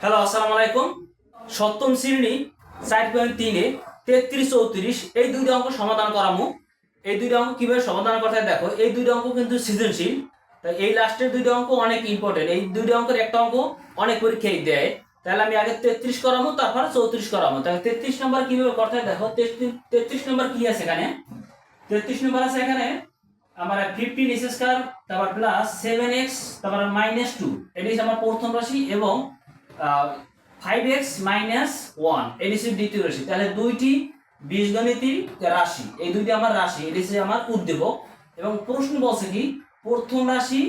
Hello আসসালামু আলাইকুম সপ্তম শ্রেণি, চার পয়েন্ট তিনে তেত্রিশ চৌত্রিশ, এই দুইটা অঙ্ক সমাধান করামু। এই দুইটা অঙ্ক কীভাবে সমাধান করতে দেখো, এই দুইটা অঙ্ক কিন্তু সৃজনশীল। তাই এই লাস্টের দুইটা অঙ্ক অনেক ইম্পর্টেন্ট এই দুইটা অঙ্কের একটা অঙ্ক অনেক পরীক্ষায় দেয়। তাহলে আমি আগে তেত্রিশ করামু, তারপর চৌত্রিশ করামু। তাহলে তেত্রিশ নম্বর কীভাবে করতে দেখো, তেত্রিশ নম্বর কি আছে এখানে? তেত্রিশ নম্বর আছে এখানে আমার ফিফটিন এস স্কয়ার তারপর প্লাস সেভেন এক্স তারপর মাইনাস টু এটি আমার প্রথম রাশি এবং ফাইভ এক্স মাইনাস ওয়ান এটি হচ্ছে দ্বিতীয় রাশি। তাহলে দুইটি বীজগণিতিক রাশি, এই দুইটি আমার রাশি এটি হচ্ছে আমার উদ্দীপক। এবং প্রশ্ন বলছে কি, প্রথম রাশি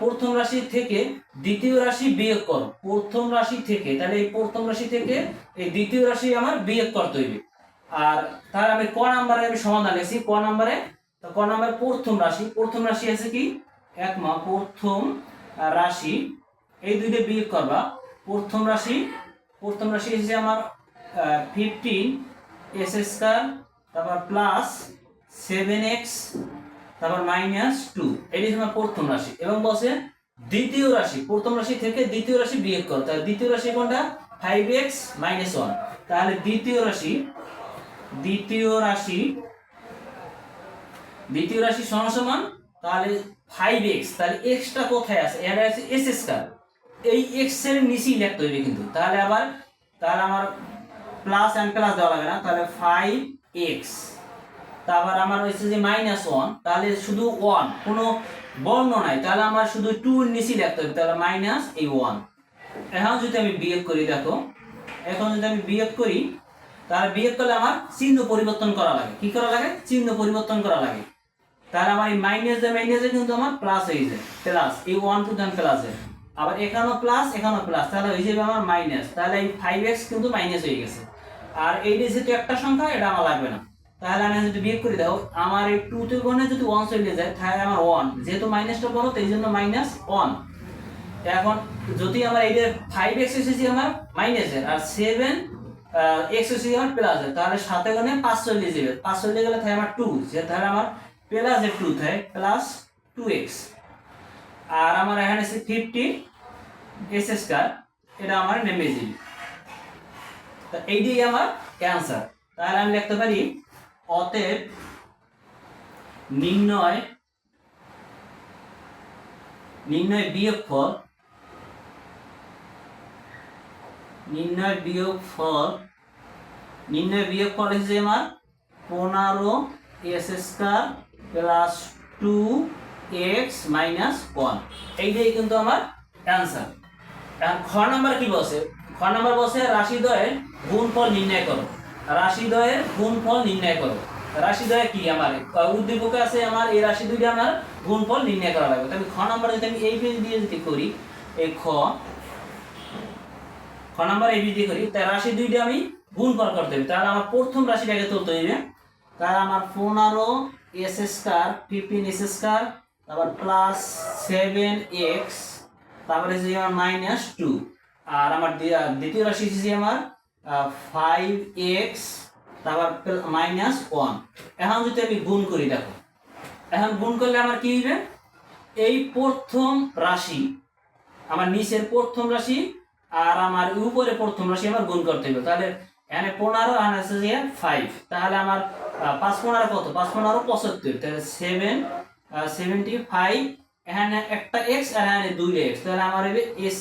প্রথম রাশি থেকে দ্বিতীয় রাশি বিয়োগ করো। প্রথম রাশি থেকে, তাহলে এই প্রথম রাশি থেকে এই দ্বিতীয় রাশি আমার বিয়োগ করতে হইবে। আর তার আমি ক নাম্বারে আমি সমাধান লিখছি, ক নাম্বারে? তো ক নাম্বারে প্রথম রাশি প্রথম রাশি আছে কি? এক মা, প্রথম রাশি, এই দুইটা বিয়োগ করবা। প্রথম রাশি প্রথম রাশি হচ্ছে আমার ফিফটিন এস স্কয়ার তারপর প্লাস সেভেন এক্স তারপর মাইনাস টু এটি আমার প্রথম রাশি। এবং বলছে দ্বিতীয় রাশি। প্রথম রাশি থেকে দ্বিতীয় রাশি বিয়োগ করো। তাহলে দ্বিতীয় রাশি কোনটা? ফাইভ এক্স মাইনাস ওয়ান তাহলে দ্বিতীয় রাশি দ্বিতীয় রাশি দ্বিতীয় রাশি সমান সমান, তাহলে ফাইভ এক্স তাহলে এক্সটা কোথায় আছে? এখানে আছে এস স্কয়ার এই এক্সের নিচেই লিখতে হবে কিন্তু। তাহলে আবার, তাহলে আমার প্লাস অ্যান্ড প্লাস দেওয়া লাগে না। তাহলে ফাইভ এক্স তারপর আমার হচ্ছে যে মাইনাস ওয়ান তাহলে শুধু ওয়ান কোনো বর্ণ নাই। তাহলে আমার শুধু টু নিচে লিখতে হবে তাহলে মাইনাস এই ওয়ান এখন যদি আমি বিয়োগ করি, দেখো। এখন যদি আমি বিয়োগ করি, তাহলে বিয়োগ করলে আমার চিহ্ন পরিবর্তন করা লাগে। কি করা লাগে? চিহ্ন পরিবর্তন করা লাগে। তাহলে আমার এই মাইনাস এ মাইনাসে কিন্তু আমার প্লাস হয়ে যায়। প্লাস এই ওয়ান টু দেন প্লাসে আবার এখানেও প্লাস এখানেও প্লাস তাহলে হয়ে যাবে আমার মাইনাস তাহলে এই ফাইভ এক্স কিন্তু মাইনাস হয়ে গেছে। আর এই যেহেতু একটা সংখ্যা, এটা আমার লাগবে না। তাহলে আমি যদি বিয়োগ করে দাও আমার এই টু তে গণে যদি ওয়ান চলে যায়, তাহলে আমার ওয়ান যেহেতু মাইনাসটা বড় তো এই জন্য মাইনাস ওয়ান এখন যদি আমার এই যে ফাইভ এক্স এসেছি আমার মাইনাসের আর সেভেন এক্স এসেছি আমার প্লাসের তাহলে সাথে গণে পাঁচ চল্লিশ যাবে। পাঁচ চল্লিশ গেলে থাকে আমার টু যে তাহলে আমার প্লাসের টু থাকে প্লাস টু এক্স আর আমার এখানে আছে ফিফটি এস স্কয়ার এটা আমার নেমে যাবে তো এইটাই আমার ক্যান্সার তাহলে আমি লিখতে পারি, অতএব নির্ণয় নির্ণয় বিয়োগ ফল নির্ণয় বিয়োগ ফল নির্ণয় বিয়োগ ফল হিসেবে আমার পনেরো x square plus two x minus one এইটাই কিন্তু আমার অ্যান্সার খ নাম্বার কি বসে খ নাম্বার বসে রাশি দ্বয়ের গুণফল নির্ণয় করো। রাশি দ্বয়ের গুণফল নির্ণয় করো। রাশি দ্বয় কি আমার? উদ্দীপকে আছে আমার, এই রাশি দুইটা আমার গুণফল নির্ণয় করা লাগবে। তাহলে খ নাম্বার যদি আমি এই পেজ দিয়ে যদি করি, এই খ খ নাম্বার এই দিয়ে করি তাই রাশি দুইটা আমি গুণফল করতে হবে। তাহলে আমার প্রথম রাশিটাকে তুলতে হবে তাহলে আমার পনেরো x square fifteen x square তারপর প্লাস সেভেন এক্স তারপরে হচ্ছে আমার মাইনাস টু আর আমার দ্বি- দ্বিতীয় রাশি হচ্ছে আমার ফাইভ এক্স তারপর মাইনাস ওয়ান এখন যদি আমি গুণ করি, দেখো। এখন গুণ করলে আমার কি হবে এই প্রথম রাশি, আমার নিচের প্রথম রাশি আর আমার উপরে প্রথম রাশি আমার গুণ করতে হবে তাহলে এখানে পনেরো, এখানে আছে ফাইভ তাহলে আমার পাঁচ পনেরো কত? পাঁচ পনেরো পঁচাত্তর। তাহলে সেভেন সেভেন্টি ফাইভ এখানে একটা এক্স দুই এক্স তাহলে আমার এস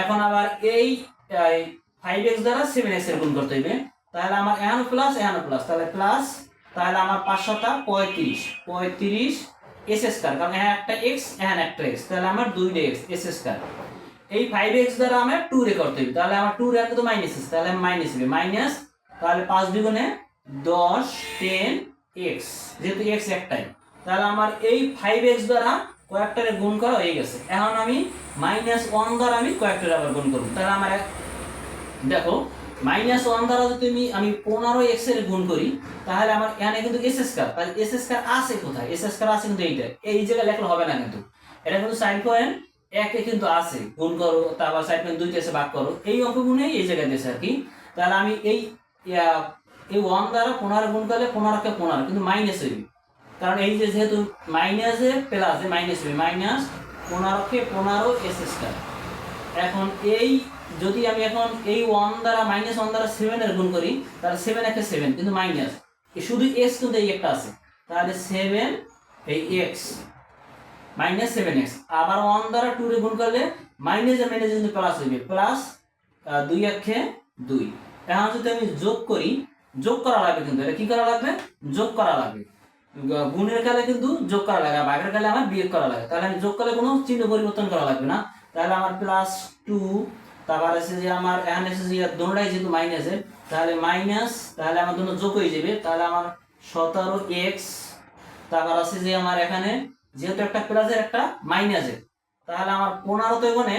এখন আবার এই ফাইভ এক্স দ্বারা সেভেন এক্স করতে হবে। তাহলে আমার প্লাস প্লাস তাহলে প্লাস তাহলে আমার পাঁচশোটা পঁয়ত্রিশ। পঁয়ত্রিশ এস একটা এক্স একটা এক্স তাহলে আমার এক্স এস এই ফাইভ এক্স দ্বারা আমার টু রে করতে হবে। তাহলে আমার টু রে তো মাইনাস তাহলে মাইনাস হবে। মাইনাস তাহলে পাঁচ দ্বিগুণে দশ টেন এক্স যেহেতু এক্স একটাই তাহলে আমার এই ফাইভ এক্স দ্বারা কয়েকটারে গুণ করা হয়ে গেছে। এখন আমি মাইনাস ওয়ান দ্বারা আমি কয়েকটারে আবার গুণ করব। তাহলে আমার দেখো মাইনাস ওয়ান দ্বারা যদি আমি আমি পনেরো এক্সের গুণ করি, তাহলে আমার এখানে কিন্তু এস স্কয়ার তাহলে এস স্কয়ার আছে কোথায়? এস এস কার আছে কিন্তু এইটা। এই জায়গায় লেখলে হবে না কিন্তু। এটা কিন্তু সাইড পয়েন্ট একে কিন্তু আছে। গুণ করো, তারপর সাইড পয়েন্ট দুইটা এসে ভাগ করো। এই অঙ্ক গুণে এই জায়গায় দিয়েছে আর কি। তাহলে আমি এই এই ওয়ান দ্বারা পনেরো গুণ করলে পনেরোকে পনেরো, কিন্তু মাইনাস হইবে কারণ এই যে যেহেতু মাইনাসে প্লাসে মাইনাস হবে মাইনাস পনেরোকে পনেরো এস স্কয়ার এখন এই, যদি আমি এখন এই ওয়ান দ্বারা মাইনাস ওয়ান দ্বারা সেভেনের গুণ করি, তাহলে সেভেন একটা সেভেন কিন্তু মাইনাস শুধু এক্স কিন্তু এই একটা আছে। তাহলে সেভেন এই এক্স মাইনাস সেভেন এক্স আবার ওয়ান দ্বারা টু গুণ করলে মাইনাস মাইনাস কিন্তু প্লাস হইবে প্লাস দুই একে দুই। এখন যদি আমি যোগ করি যোগ করা লাগবে কিন্তু। এটা কি করা লাগবে? যোগ করা লাগবে। গুণের কালে কিন্তু যোগ করা লাগে ভাগের কালে আমার বিয়োগ করা লাগে তাহলে আমি যোগ করলে কোনো চিহ্ন পরিবর্তন করা লাগবে না। তাহলে আমার প্লাস টু তারপর আছে যে আমার এখানে এসে যে দোনোটাই যেহেতু মাইনাসের তাহলে মাইনাস তাহলে আমার দুটো যোগ হয়ে যাবে। তাহলে আমার সতেরো এক্স তারপর আছে যে আমার এখানে যেহেতু একটা প্লাসের একটা মাইনাসের তাহলে আমার পনেরো তো এখানে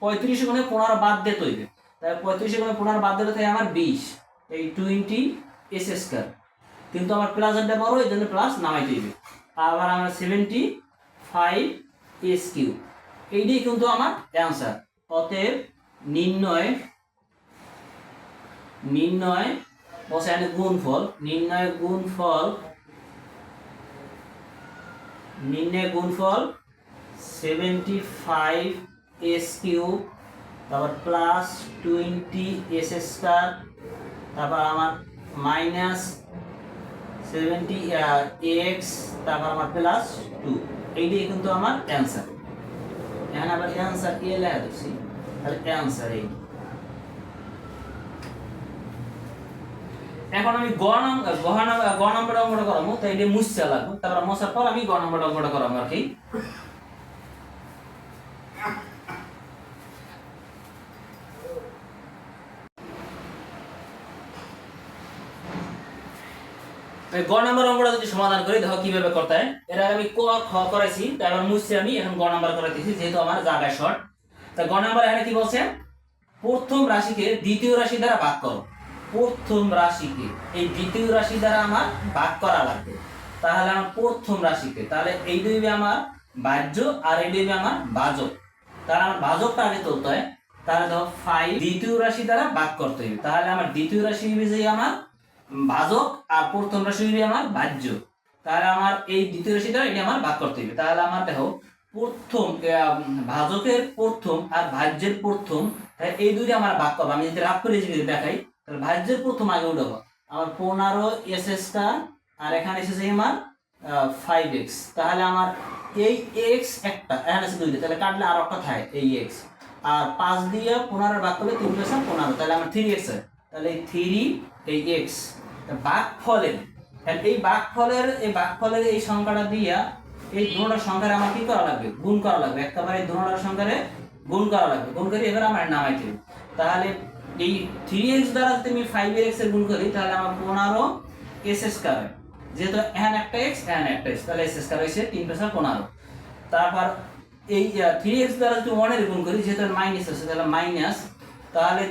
পঁয়ত্রিশ গুণে পনেরো বাদ দিয়ে তৈরি। তাহলে পঁয়ত্রিশ গুণে পনেরো বাদ দিলে থাকে আমার বিশ। এই টোয়েন্টি এস স্কোয়ার কিন্তু আমার প্লাসেরটা বড় এই জন্য প্লাস নামাই তৈরি আবার আমার সেভেন্টি ফাইভ এস কিউ এইটাই কিন্তু আমার অ্যান্সার অতএব নির্ণয় নির্ণয় বসে এখানে গুণফল, নির্ণয় গুণফল নির্ণয় গুণফল সেভেন্টি ফাইভ এস কিউ তারপর প্লাস টোয়েন্টি এস স্কোয়ার তারপর আমার মাইনাস সেভেন্টি এক্স তারপর আমার প্লাস টু এইটাই কিন্তু আমার অ্যান্সার এখানে আবার অ্যান্সার এ লেখা দিচ্ছি। তাহলে অ্যান্সার এই। এখন আমি গ নম্বর গ নম্বর অঙ্কটা করাবো তাই এটা মুছতে লাগবে। তারপর মশার পর আমি গ নম্বর অঙ্কটা করাবো আর কি। গ নম্বর অঙ্কটা যদি সমাধান করি, দেখো কীভাবে করতে হয়। আগে আমি ক, খ করাইছি তারপর মুছছি আমি, এখন গ নম্বর করাইতেছি যেহেতু আমার জায়গায় শর্ট। তা গ নম্বর এখানে কি বলছে? প্রথম রাশিকে দ্বিতীয় রাশি দ্বারা ভাগ করো। প্রথম রাশিকে, এই দ্বিতীয় রাশি দ্বারা আমার ভাগ করা লাগবে। তাহলে আমার প্রথম রাশিকে, তাহলে এই দুইবে আমার বাহ্য আর এই দুইবে আমার বাজক। তাহলে আমার বাজকটা আগে তুলতে হয়। তাহলে দেখো ফাইভ দ্বিতীয় রাশি দ্বারা ভাগ করতে হবে তাহলে আমার দ্বিতীয় রাশি হবে যে আমার ভাজক আর প্রথম রাশি হবে আমার বাহ্য। তাহলে আমার এই দ্বিতীয় রাশি দ্বারা এটা আমার ভাগ করতে হবে তাহলে আমার দেখো, প্রথম ভাজকের প্রথম আর ভাজ্যের প্রথম, তাহলে এই দুইটা আমার ভাগ করব। আমি যদি রাগ করে যদি দেখাই, তাহলে ভাজ্যের প্রথম আগে উঠাবো আমার পনেরো এস এসটা আর এখানে এসেছে আমার ফাইভ এক্স তাহলে আমার এই এক্স একটা, এখানে আছে দুইটা। তাহলে কাটলে আর একটা থাকে এই এক্স আর পাঁচ দিয়ে পনেরো ভাগ করলে তিন পেশা পনেরো। তাহলে আমার থ্রি এক্স তাহলে এই থ্রি এই এক্স বাঘ ফলের এই বাঘ ফলের এই বাঘ ফলের এই সংখ্যাটা দিয়া এই দুটার সংখ্যারে আমার কি করা লাগবে? গুণ করা লাগবে। একেবারে দুটার সংখ্যারে গুণ করা লাগবে। গুণ করে এবার আমার নামাইতে হবে। তাহলে এই থ্রি এক্স দ্বারা যদি আমি ফাইভ এক্সের গুণ করি, তাহলে আমার পনেরো এস স্কোয়ার হয় যেহেতু এখানে একটা এক্স এখানে একটা এক্স তাহলে এস স্কোয়ার হয়েছে তিন পেশা পনেরো। তারপর এই থ্রি এক্স দ্বারা যদি ওয়ানের গুণ করি, যেহেতু মাইনাস আছে, তাহলে মাইনাস তাহলে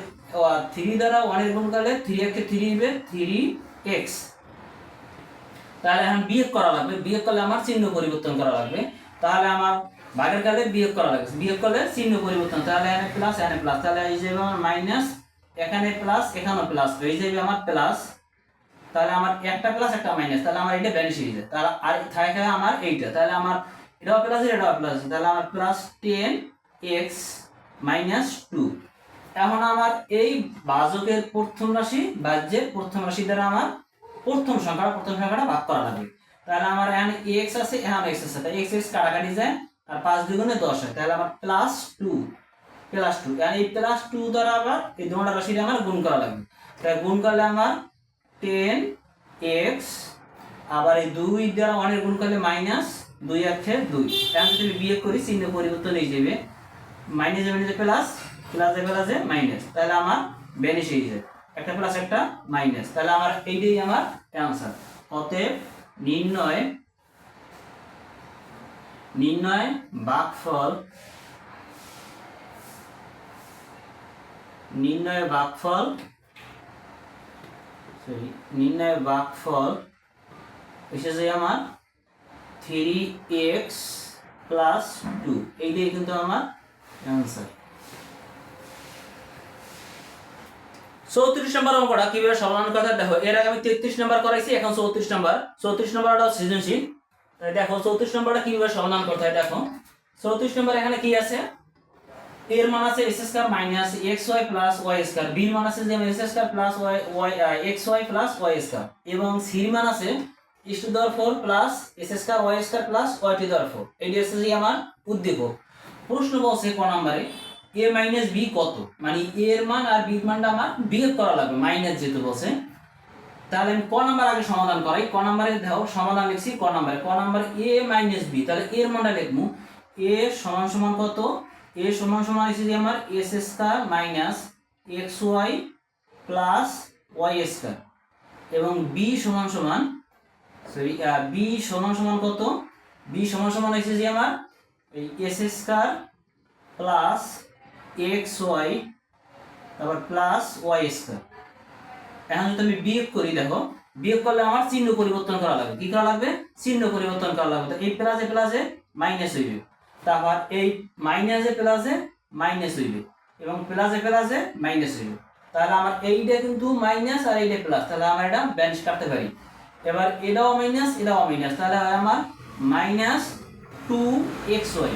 থ্রি দ্বারা ওয়ানের গুণ করলে থ্রি একে থ্রি হবে থ্রি এক্স তাহলে এখন বিয়োগ করা লাগবে, বিয়োগ করলে আমার চিহ্ন পরিবর্তন করা লাগবে। তাহলে আমার ভাগের কালে বিয়োগ করা লাগবে, বিয়োগ করলে চিহ্ন পরিবর্তন। তাহলে এখানে প্লাস এখানে প্লাস তাহলে এই যাবে আমার মাইনাস এখানে প্লাস এখানেও প্লাস এই যাবে আমার প্লাস তাহলে আমার একটা প্লাস একটা মাইনাস তাহলে আমার এটা ভ্যানিশ হয়ে যায়। তাহলে আর থাকে আমার এইটা। তাহলে আমার এটাও প্লাস এটাও প্লাস তাহলে আমার plus ten x minus two এখন আমার এই বাজকের প্রথম রাশি, বাহ্যের প্রথম রাশি দ্বারা আমার প্রথম সংখ্যা প্রথম সংখ্যাটা ভাগ করা লাগবে। তাহলে আমার এখানে এক্স আছে এখানে এক্স আছে। তাই এক্স এক্স কাটাকাটি যায়, আর পাঁচ দুগুণে দশ হয়। তাহলে আমার প্লাস টু প্লাস টু এই প্লাস টু দ্বারা আবার এই দুটা রাশিটা আমার গুণ করা লাগবে। তাই গুণ করলে আমার টেন এক্স আবার এই দুই দ্বারা অনেক গুণ করলে মাইনাস দুই আছে দুই। এখন যদি বিয়োগ করি, চিহ্ন পরিবর্তন হয়ে যাবে। মাইনাস মাইনাসে প্লাস প্লাসে প্লাসে মাইনাস তাহলে আমার বেনিশ হয়ে যায় একটা প্লাস একটা মাইনাস তাহলে আমার এইটাই আমার অ্যান্সার অতএব নির্ণয় নির্ণয় বাকফল নির্ণয় বাকফল সরি নির্ণয় বাকফল এসেছে আমার থ্রি এক্স প্লাস টু এইটাই কিন্তু আমার অ্যান্সার চৌত্রিশ নম্বর অঙ্কটা কীভাবে সমাধান কথা দেখো, এর আগে আমি তেত্রিশ নম্বর করাইছি, এখন চৌত্রিশ নম্বর। চৌত্রিশ নম্বরটা সৃজনশীল। দেখো, চৌত্রিশ নম্বরটা কীভাবে সমাধান করতে হয়? দেখো, চৌত্রিশ নম্বর এখানে কি আছে? এর মান আছে x square minus x y plus y square বির মান আছে যেমন x square plus y y x y plus y square এবং সির মান আছে x to the power four plus x square y square plus y to the power four এটি হচ্ছে যে আমার উদ্দীপক। প্রশ্ন বলছে ক নম্বরে? এ মাইনাস বি কত? মানে এ এর মান আর বি মানটা আমার বিয়োগ করা লাগবে মাইনাস যেহেতু বলছে। তাহলে আমি ক নাম্বার আগে সমাধান করাই, ক নাম্বারে দেখো, সমাধান লিখছি ক নাম্বারে। ক নাম্বার এ মাইনাস বি তাহলে এর মানটা লিখব। এ সমান সমান কত? এ সমান সমান হচ্ছে যে আমার x square minus x y plus y square এবং বি সমান সমান সরি বি সমান সমান কত? বি সমান সমান হচ্ছে যে আমার এই x square plus x y, তারপর প্লাস ওয়াই স্কয়ার। এখন যদি আমি বিয়োগ করি, দেখো, বিয়োগ করলে আমার চিহ্ন পরিবর্তন করা লাগবে। কি করা লাগবে? চিহ্ন পরিবর্তন করা লাগবে। এই প্লাসে প্লাসে মাইনাস হইবে। তারপর এই মাইনাসে প্লাসে মাইনাস হইবে এবং প্লাসে প্লাসে মাইনাস হইবে। তাহলে আমার এইটা কিন্তু মাইনাস আর এইটা প্লাস তাহলে আমরা এটা ব্যালেন্স কাটতে পারি। এবার এটাও মাইনাস এটাও মাইনাস তাহলে হয় আমার মাইনাস টু এক্স ওয়াই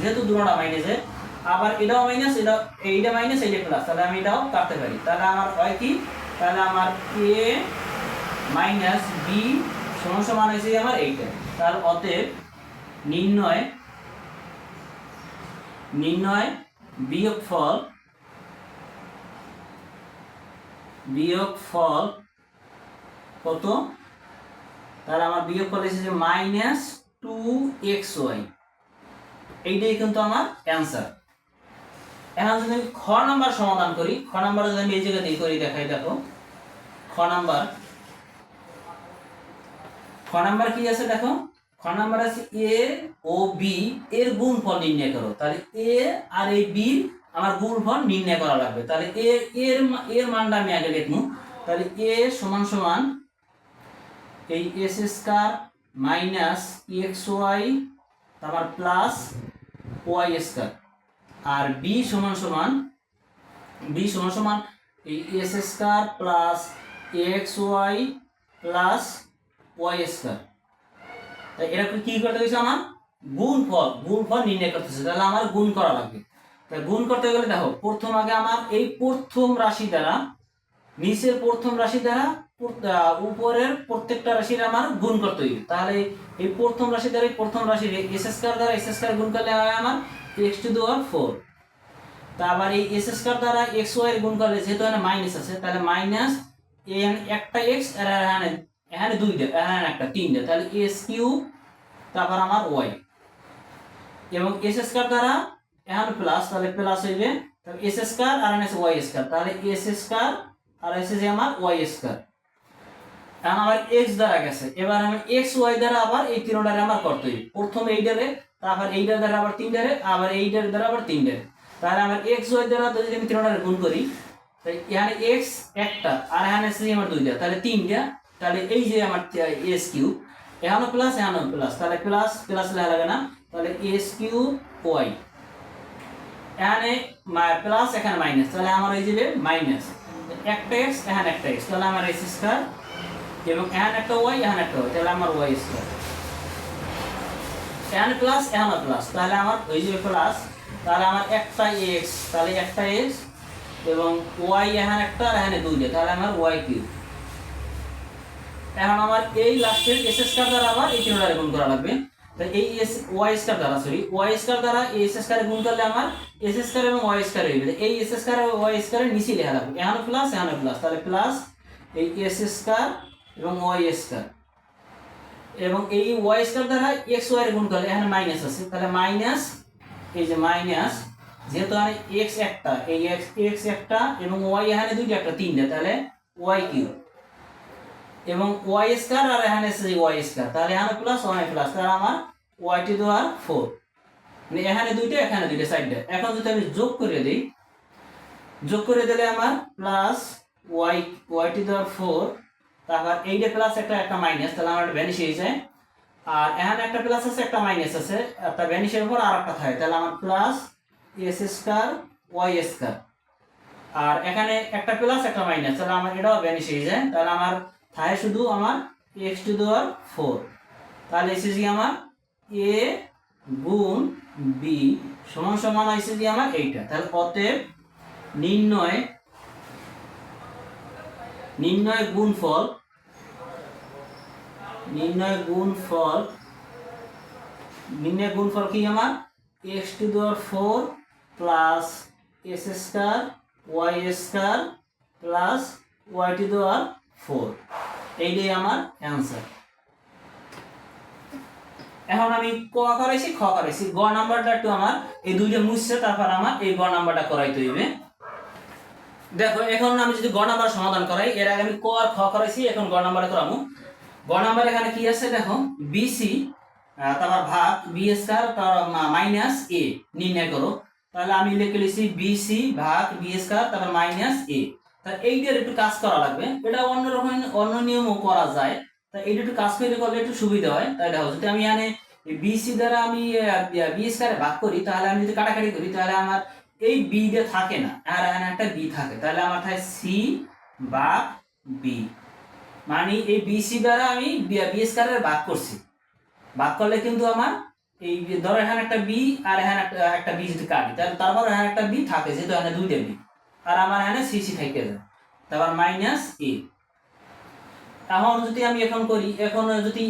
যেহেতু দুটোটা মাইনাসে আবার এটাও মাইনাস এটা এইটা মাইনাস এইটা প্লাস তাহলে আমি এটাও কাটতে পারি। তাহলে আমার হয় কি? তাহলে আমার এ মাইনাস বি সমান সমান হয়েছে আমার এইটা। তার অতএব নির্ণয় নির্ণয় বিয়োগ ফল বিয়োগ ফল কত? তাহলে আমার বিয়োগ ফল এসেছে মাইনাস টু এক্স ওয়াই এইটাই কিন্তু আমার অ্যান্সার এখন যদি আমি খ নাম্বার সমাধান করি, খ নাম্বার যদি আমি এই জায়গা দিয়ে করি, দেখাই দেখো। খ নাম্বার। খ নাম্বার কি আছে দেখো? খ নাম্বার আছে এ ও বি এর গুণফল নির্ণয় করো। তাহলে এ আর এই বি আমার গুণফল নির্ণয় করা লাগবে। তাহলে এ এর এর মানটা আমি আগে লিখব তাহলে এ সমান সমান এই x square minus x y তারপর প্লাস ওয়াই স্কয়ার আর বি সমান সমান বি সমান সমান x square plus x y plus y square তাই কি করতে গেছে আমার? গুণ ফল গুণ ফল নির্ণয় করতেছে তাহলে আমার গুণ করা লাগবে। তাই গুণ করতে গেলে দেখো, প্রথম আগে আমার এই প্রথম রাশি দ্বারা, নিচের প্রথম রাশি দ্বারা উপরের প্রত্যেকটা রাশির আমার গুণ করতে হইবে। তাহলে এই প্রথম রাশি দ্বারা, এই প্রথম রাশির এস স্কয়ার দ্বারা এস স্কয়ার গুণ করলে আমার x to the power four তারপর এই এস স্কয়ার দ্বারা এক্স ওয়াই গুণ করলে যেহেতু এখানে মাইনাস আছে, তাহলে মাইনাস একটা এক্স আর এখানে এখানে দুইটা এখানে একটা তিনটা তাহলে এস কিউ তারপর আমার ওয়াই এবং এস স্কয়ার দ্বারা এখানে প্লাস তাহলে প্লাস হইবে, তাহলে এস স্কয়ার আর এখানে ওয়াই স্কয়ার তাহলে এস স্কয়ার আর এসে যে আমার ওয়াই স্কয়ার এখন আমার এক্স দ্বারা গেছে। এবার আমি এক্স ওয়াই দ্বারা আবার এই তিনটারে আমার করতে হইবে। প্রথম এইটারে তারপর এইটার দ্বারা আবার তিনটারে, আবার এইটার দ্বারা আবার তিনটারে। তাহলে আমার এক্স ওয়াই দ্বারা যদি আমি তিনটারে গুণ করি এখানে এক্স একটা, আর এখানে এসে আমার দুইটা। তাহলে তিনটা, তাহলে এই যে আমার এস কিউ এখানে প্লাস এখানে প্লাস তাহলে প্লাস প্লাস লেখা লাগে না। তাহলে এস কিউ ওয়াই এখানে প্লাস এখানে মাইনাস তাহলে আমার এই যাবে মাইনাস একটা এক্স এখানে একটা এক্স তাহলে আমার এস স্কয়ার এবং এখানে একটা ওয়াই এখানে একটা ওয়াই তাহলে আমার ওয়াই স্কয়ার এখানে প্লাস এখানে প্লাস তাহলে আমার ওই যে প্লাস তাহলে আমার একটা এক্স তাহলে একটা এক্স এবং ওয়াই এখানে একটা আর এখানে দুইটা, তাহলে আমার ওয়াই কিউব এখন আমার এই লাস্টের এস স্কয়ার দ্বারা আবার এই তিনটা গুণ করা লাগবে। তাই এই এস ওয়াই স্কয়ার দ্বারা সরি ওয়াই স্কয়ার দ্বারা এই এস স্কয়ার গুণ করলে আমার এস স্কয়ার এবং ওয়াই স্কয়ার হইবে এই এস স্কয়ার এবং ওয়াই স্কয়ারের নিচে লেখা লাগবে। এখানে প্লাস এখানে প্লাস তাহলে প্লাস এই এস স্কয়ার এবং ওয়াই স্কয়ার এবং এই ওয়াই স্কয়ার দ্বারা এক্স ওয়াই এর গুণ করলে এখানে মাইনাস আছে। তাহলে মাইনাস এই যে মাইনাস যেহেতু এখানে এক্স একটা, এই এক্স এক্স একটা এবং ওয়াই এখানে দুইটা একটা, তিনটা, তাহলে ওয়াই কিউব এবং ওয়াই স্কয়ার আর এখানে এসে ওয়াই স্কয়ার তাহলে এখানে প্লাস ওয়াই প্লাস তাহলে আমার ওয়াই টু দেওয়ার ফোর মানে এখানে দুইটা এখানে দুইটা সাইডটা এখন যদি আমি যোগ করে দিই, যোগ করে দিলে আমার plus y y to the power four তারপর এইটা প্লাস একটা একটা মাইনাস তাহলে আমার ভ্যানিশ হয়ে যায়। আর এখানে একটা প্লাস আছে, একটা মাইনাস আছে। একটা ভ্যানিশের উপর আর একটা থাকে, তাহলে আমার plus x square y square আর এখানে একটা প্লাস একটা মাইনাস তাহলে আমার এটাও ভ্যানিশ হয়ে যায়। তাহলে আমার থাকে শুধু আমার এক্স টু দেওয়ার ফোর তাহলে এসেছি আমার এ গুণ বি সমান সমান হয়েছে যে আমার এইটা। তাহলে অতএব নির্ণয় নির্ণয় গুণফল নির্ণয় গুণ গুণফল নির্ণয় গুণফল কি আমার? X to the power four plus x square y square plus y to the power four এইটাই আমার অ্যান্সার এখন আমি ক করাইছি, খ করাইছি। গ নাম্বারটা একটু আমার, এই দুইটা মুছছে তারপর আমার এই গ নাম্বারটা করাইতে হইবে। দেখো, এখন আমি যদি গ নাম্বার সমাধান করাই, এর আগে আমি ক আর খ করাইছি, এখন গ নাম্বারে করামু। গ নাম্বার এখানে কি আছে দেখো? বিসি তারপর ভাগ বি স্কয়ার তারপর মাইনাস এ নির্ণয় করো। তাহলে আমি লিখে লিখছি বিসি ভাগ বি স্কয়ার তারপর মাইনাস এ তাহলে এইটার একটু কাজ করা লাগবে। এটা অন্য রকম, অন্য নিয়মও করা যায়। তা এইটা একটু কাজ করে করলে একটু সুবিধা হয়। তাই দেখো, যদি আমি এখানে বিসি দ্বারা আমি বি স্কয়ারে ভাগ করি, তাহলে আমি যদি কাটাকাটি করি, তাহলে আমার এই বি টা থাকে না, আর এখানে একটা বি থাকে, তাহলে আমার থাকে সি বা বি মানে এই বিসি দ্বারা আমি বি স্কয়ারের ভাগ করছি। ভাগ করলে কিন্তু আমার এই ধরো এখানে একটা বি আর এখানে একটা বি যদি কাটি, তাহলে তারপর এখানে একটা বি থাকে, যেহেতু এখানে দুইটা বি আর আমার এখানে সি সি থেকে যায়, তারপর মাইনাস এ এখন যদি আমি এখন করি, এখন যদি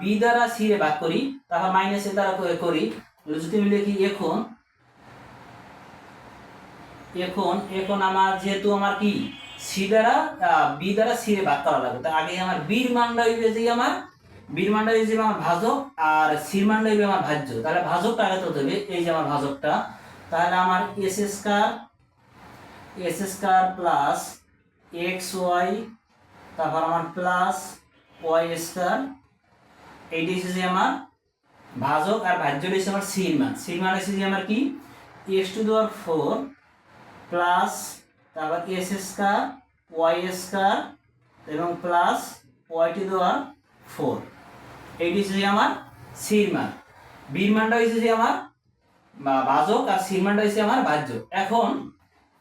বি দ্বারা সি রে ভাগ করি, তারপর মাইনাস এ দ্বারা করি যদি আমি লিখি এখন এখন এখন আমার যেহেতু আমার কি? সি দ্বারা বি দ্বারা সি ভাগ করা লাগবে। তা আগে আমার বির মানটা হইবে যে আমার, বির মানটা হইবে আমার ভাজক, আর সির মানটা হইবে আমার ভাজ্য। তাহলে ভাজকটা আগে তো দেবে এই যে আমার ভাজকটা। তাহলে আমার x square x square plus x y, তারপর আমার প্লাস ওয়াই স্কয়ার, এইটি হচ্ছে যে আমার ভাজক, আর ভাজ্যটা হচ্ছে আমার সির মান। সির মান যে আমার কি? X to the power four plus তারপর এস স্কয়ার ওয়াই স্কয়ার এবং plus y to the power four এইটি হচ্ছে আমার সির মান। বির মানটা হচ্ছে যে আমার বা- ভাজক আর সির মানটা হচ্ছে আমার ভাজ্য এখন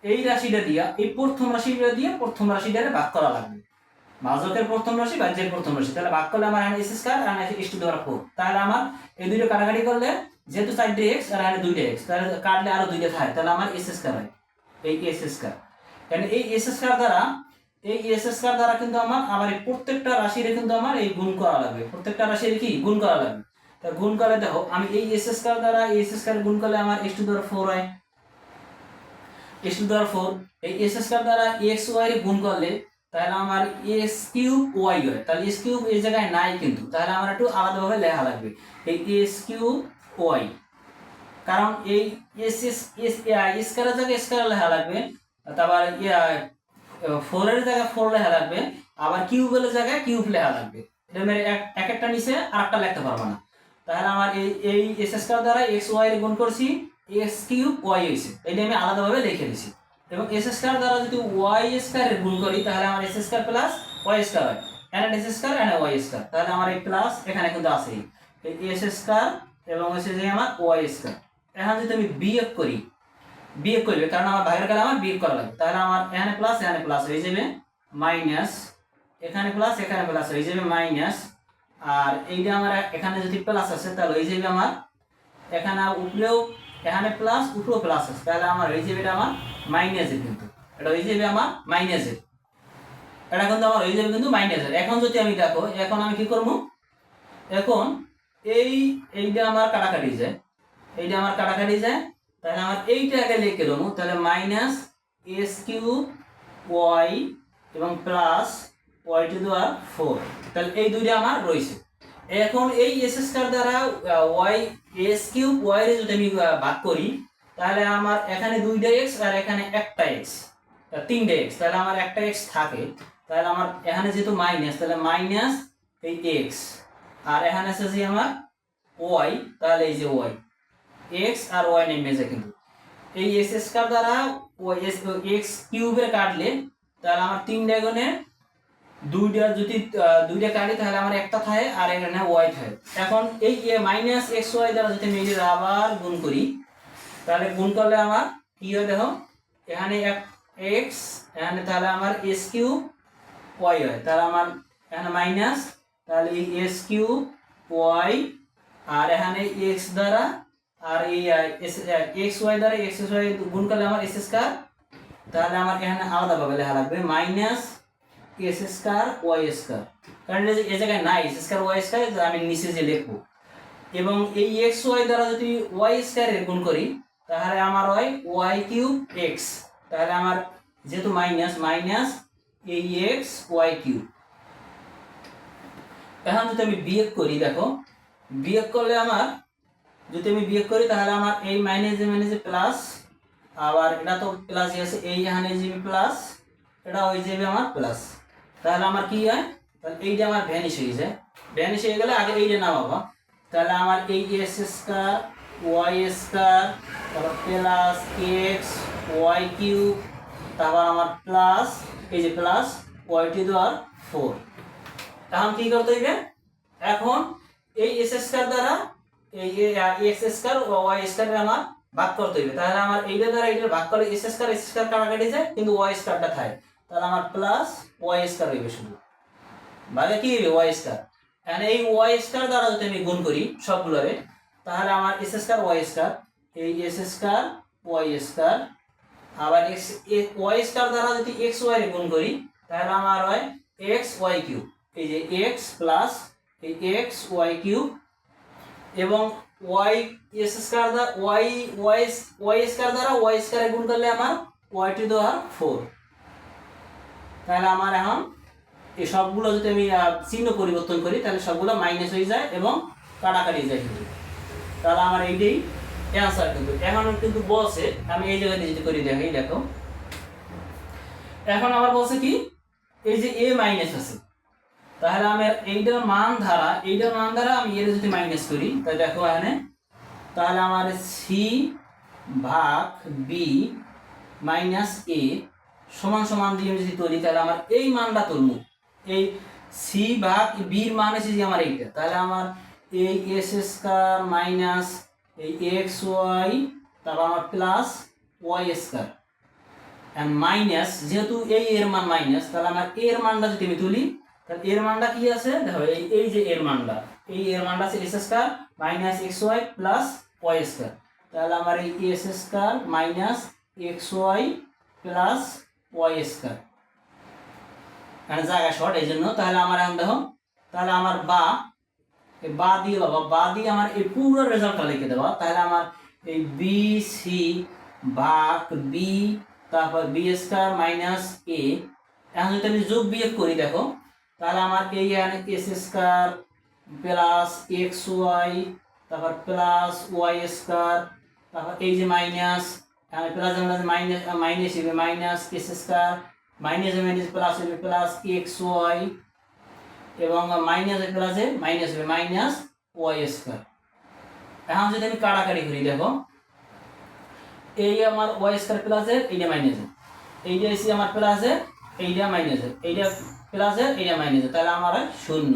এই রাশিটা দিয়া, এই প্রথম রাশিটা দিয়ে প্রথম রাশিটারে ভাগ করা লাগবে। ভাজকের প্রথম রাশি ভাজ্যের প্রথম রাশি। তাহলে ভাগ করলে আমার এখানে এস স্কয়ার আর এখানে এস টু দেওয়ার ফোর তাহলে আমার এই দুটো কাটাকাটি করলে যেহেতু চারটে এক্স আর এখানে দুইটা এক্স তাহলে কাটলে আরও দুইটা থাকে তাহলে আমার এস স্কয়ার হয়। এই এস স্কয়ার কারণ এই এস স্কয়ার দ্বারা, এই এস স্কয়ার দ্বারা কিন্তু আমার আমার এই প্রত্যেকটা রাশিরে কিন্তু আমার এই গুণ করা লাগবে। প্রত্যেকটা রাশির কি? গুণ করা লাগবে। তা গুণ করে দেখো, আমি এই এস স্কয়ার দ্বারা এস স্কয়ার গুণ করলে আমার x to the power four হয়। X to the power four এই এস স্কয়ার দ্বারা এক্স ওয়াই গুণ করলে, তাহলে আমার এস কিউব ওয়াই হয়। তাহলে এস কিউব এই জায়গায় নাই কিন্তু। তাহলে আমার একটু আলাদাভাবে লেখা লাগবে। এই এস কিউব ওয়াই কারণ এই এস এস এস স্কয়ারের জায়গায় স্কয়ার লেখা লাগবে, তারপর ফোরের জায়গায় ফোর লেখা লাগবে, আবার কিউবের জায়গায় কিউব লেখা লাগবে। এরকম এক- এক একটা নিচে আর একটা লিখতে পারব না। তাহলে আমার এই এই এস স্কয়ার দ্বারা এক্স ওয়াই এর গুণ করছি এক্স কিউব ওয়াই হয়েছে। এটা আমি আলাদাভাবে লিখে দিছি। এবং এস স্কয়ার দ্বারা যদি ওয়াই স্কয়ার এর গুণ করি, তাহলে আমার x square plus y square হয়। এখানে এস স্কয়ার এখানে ওয়াই স্কয়ার তাহলে আমার এই প্লাস এখানে কিন্তু আছেই। এই এস স্কয়ার এবং হচ্ছে যে আমার ওয়াই স্কয়ার এখন যদি আমি বিয়োগ করি বিয়োগ করবে কারণ আমার বাইরের কালে আমার বিয়োগ করা লাগবে। তাহলে আমার এখানে প্লাস এখানে প্লাস হয়ে যাবে মাইনাস এখানে প্লাস এখানে প্লাস হয়ে যাবে মাইনাস আর এইটা আমার এখানে যদি প্লাস আছে তাহলে হয়ে যাবে আমার, এখানে উপরেও এখানে প্লাস উপরেও প্লাস আছে। তাহলে আমার হয়ে যাবে এটা আমার মাইনাসের কিন্তু। এটা হয়ে যাবে আমার মাইনাসের এটা কিন্তু আমার হয়ে যাবে কিন্তু মাইনাসের এখন যদি আমি দেখো, এখন আমি কি করব? এখন এই, এইটা আমার কাটাকাটি যায়। এইটা আমার কাটাকাটি যায়, তাহলে আমার এইটা আগে লিখে দেবো। তাহলে মাইনাস এস কিউ ওয়াই এবং plus y to the power four তাহলে এই দুইটা আমার রয়েছে। এখন এই এস স্কয়ার দ্বারা ওয়াই এস কিউব ওয়াই যদি আমি ভাগ করি, তাহলে আমার এখানে দুইটা এক্স আর এখানে একটা এক্স তিনটে এক্স তাহলে আমার একটা এক্স থাকে। তাহলে আমার এখানে যেহেতু মাইনাস তাহলে মাইনাস এই এক্স আর এখানে আছে যে আমার ওয়াই তাহলে এই যে ওয়াই এক্স আর ওয়াই নেমে যায় কিন্তু। এই এস স্কয়ার দ্বারা এক্স কিউবের কাটলে তাহলে আমার তিন ড্রাগনে দুইটা যদি দুইটা কাটি তাহলে আমার একটা থাকে আর এখানে ওয়াই থাকে। এখন এই মাইনাস এক্স ওয়াই দ্বারা যদি আমি আবার গুণ করি, তাহলে গুণ করলে আমার কি হয় দেখো, এখানে এক এক্স এখানে তাহলে আমার এস কিউ ওয়াই হয়। তাহলে আমার এখানে মাইনাস তাহলে এই এস কিউ ওয়াই আর এখানে এক্স দ্বারা আর এই এক্স ওয়াই দ্বারা এক্স এস ওয়াই গুণ করলে আমার এস স্কয়ার তাহলে আমার এখানে আলাদাভাবে লেখা লাগবে minus x square y square কারণ এই জায়গায় নাই এস স্কয়ার ওয়াই স্কয়ার আমি নিচে যে লিখব। এবং এই এক্স ওয়াই দ্বারা যদি ওয়াই স্কয়ারের গুণ করি, তাহলে আমার হয় ওয়াই কিউব এক্স তাহলে আমার যেহেতু মাইনাস মাইনাস এই এক্স ওয়াই কিউব এখন যদি আমি বিয়োগ করি, দেখো, বিয়োগ করলে আমার যদি আমি বিয়োগ করি, তাহলে আমার এই মাইনাসে মাইনাসে প্লাস আবার এটা তো প্লাসই আছে এই এখানে যাবে প্লাস এটা হয়ে যাবে আমার প্লাস তাহলে আমার কি হয়? তাহলে এইটা আমার ভ্যানিশ হয়ে যায় ভ্যানিশ হয়ে গেলে আগে এইটা নামাবো। তাহলে আমার এই এস স্কয়ার ওয়াই স্কয়ার তারপর প্লাস এক্স ওয়াই কিউব তারপর আমার প্লাস এই যে প্লাস ওয়াইটি দেওয়ার ফোর এখন কি করতে হইবে? এখন এই এস স্কয়ার দ্বারা এই এক্স স্কয়ার ওয়াই স্কয়ার আমার ভাগ করতে হইবে। তাহলে আমার এইটা দ্বারা এইটা ভাগ করলে এস স্কয়ার এস স্কয়ার কাটাকাটি যায়, কিন্তু ওয়াই স্কয়ারটা থাকে। তাহলে আমার প্লাস ওয়াই স্কয়ার হইবে শুধু। ভাগে কি হইবে ওয়াই স্কয়ার? এই ওয়াই স্কয়ার দ্বারা যদি আমি গুণ করি সবগুলোরে, তাহলে আমার এস স্কয়ার, ওয়াই স্কয়ার, এই এস স্কয়ার, ওয়াই স্কয়ার, আবার এক্স ওয়াই স্কয়ার দ্বারা যদি এক্স ওয়াই গুণ করি, তাহলে আমার হয় এক্স ওয়াই কিউব। এই যে এক্স প্লাস এই এক্স ওয়াই কিউব এবং ওয়াই এস স্কয়ার দ্বারা ওয়াই ওয়াই ওয়াই স্কয়ার দ্বারা ওয়াই স্কয়ার গুণ করলে আমার ওয়াই টু দেওয়ার ফোর তাহলে আমার এখন এই সবগুলো যদি আমি চিহ্ন পরিবর্তন করি, তাহলে সবগুলো মাইনাস হয়ে যায় এবং কাটাকাটি যায় কিন্তু। তাহলে আমার এইটাই অ্যান্সার কিন্তু। এখন কিন্তু বলছে, আমি এই জায়গাতে যদি করি দেখি দেখো। এখন আবার বলছে কি, এই যে এ মাইনাস আছে। তাহলে আমি এইটার মান ধারা, এইটার মান ধারা আমি এর যদি মাইনাস করি, তাহলে দেখো এখানে, তাহলে আমার সি ভাগ বি মাইনাস এ সমান সমান দিয়ে আমি যদি তুলি তাহলে আমার এই মানটা তুলবো। এই সি ভাগ বির মান এসে যে আমার এইটা। তাহলে আমার এই এস স্কয়ার মাইনাস এই এক্স ওয়াই তারপর আমার প্লাস ওয়াই স্কয়ার মাইনাস যেহেতু এই এর মান মাইনাস তাহলে আমার এর মানটা যদি আমি তুলি তাহলে এর মানটা কি আছে? দেখো, এই এই যে এর মানটা, এই এর মানটা আছে x square minus x y plus y square তাহলে আমার এই x square minus x y plus y square এখানে জায়গা শর্ট এই জন্য। তাহলে আমার এখন দেখো, তাহলে আমার বা, এই বা দিয়ে বাবা, বা দিয়ে আমার এই পুরো রেজাল্টটা লিখে দেওয়া তাহলে আমার এই বি সি ভাগ বি তারপর বি স্কয়ার মাইনাস এ এখন যদি আমি যোগ বিয়োগ করি, দেখো তাহলে আমার এই এখানে x square plus x y তারপর প্লাস ওয়াই স্কয়ার তারপর এই যে মাইনাস এখানে প্লাস আমরা মাইনাস মাইনাস হবে minus x square minus minus plus হবে প্লাস এক্স ওয়াই এবং মাইনাস প্লাসে মাইনাস হবে মাইনাস ওয়াই স্কয়ার এখন যদি আমি কাটাকাটি করি, দেখো, এই আমার ওয়াই স্কয়ার প্লাসের এইটা মাইনাসের এইটা এসে আমার প্লাসের এইটা মাইনাসের এইটা প্লাসের এটা মাইনাসের তাহলে আমার হয় শূন্য।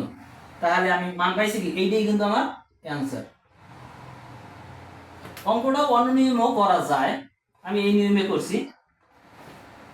তাহলে আমি মান পাইছি কি? এইটাই কিন্তু আমার অ্যান্সার অঙ্কটা অন্য নিয়মেও করা যায়। আমি এই নিয়মে করছি।